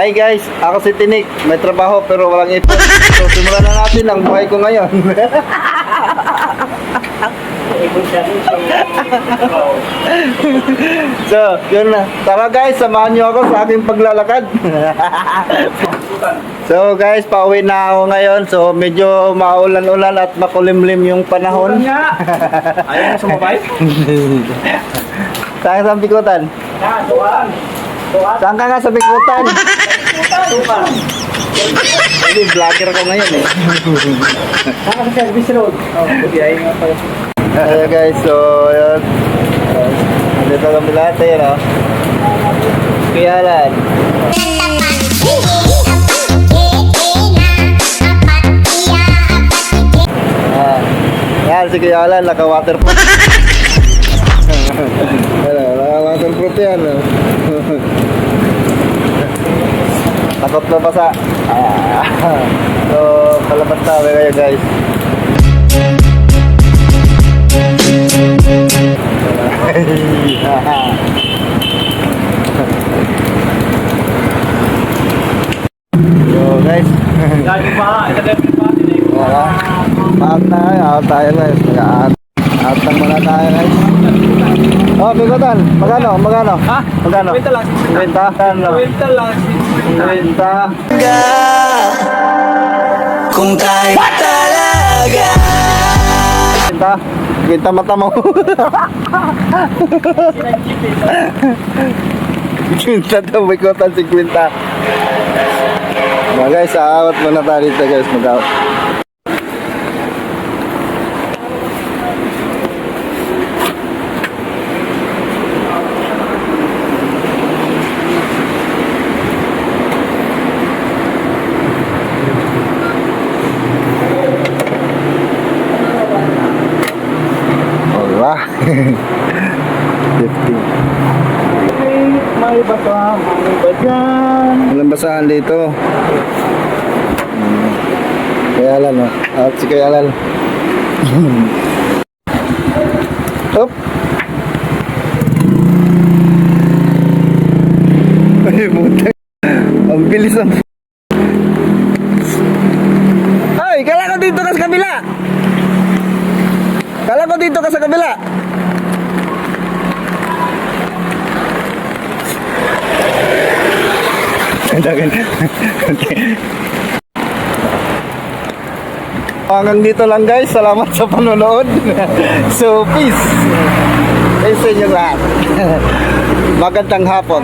Hi guys, ako si Tinik. May trabaho pero walang ipon. So simulan na natin ang buhay ko ngayon. so, yun na. Tara guys, samahan nyo ako sa aking paglalakad. so guys, pauwi na ako ngayon. So medyo maulan-ulan at makulimlim yung panahon. Ayaw mo sumabay? Saan sa Bikutan? Ah, tuwan. Tuwan. Saan ka nga sa Bikutan? Hindi, vlogger ko ngayon eh. Saka sa service road. Oh, ayaw nga pala. Ayan guys, so yun. Dito kami lahat eh, no? Kiyalan. Ah, yan, si Kiyalan, naka-waterproof. Ano, naka-waterproof yan, no? Takot na basa. Ah, so, palabas na kayo guys. Yo guys. Lagi pa, na yung pati na. Out tayo guys. Mag-out. Out lang muna tayo guys. Oh, bigotan. Magano? Magano? Ha? Magano? Kwenta lang. Kwenta? Kwenta lang. Kwenta. Kung tayo talaga. Kwenta. Kwenta mata mo. Kwenta daw. Bigotan si Kwenta. Mga guys, aawat muna tayo dito guys. Mag-aawat. 15. May basahan, may basahan. Walang basahan dito. Hmm. Kaya alam, no? At si kaya alam. Hmm. Up. Ay, buti. Ang bilis ng... Ay, kailangan dito na sa kabila! Dito ka sa kabila. Hanggang dito lang guys. Salamat sa panonood. so, peace. Peace sa inyo lahat. Magandang hapon.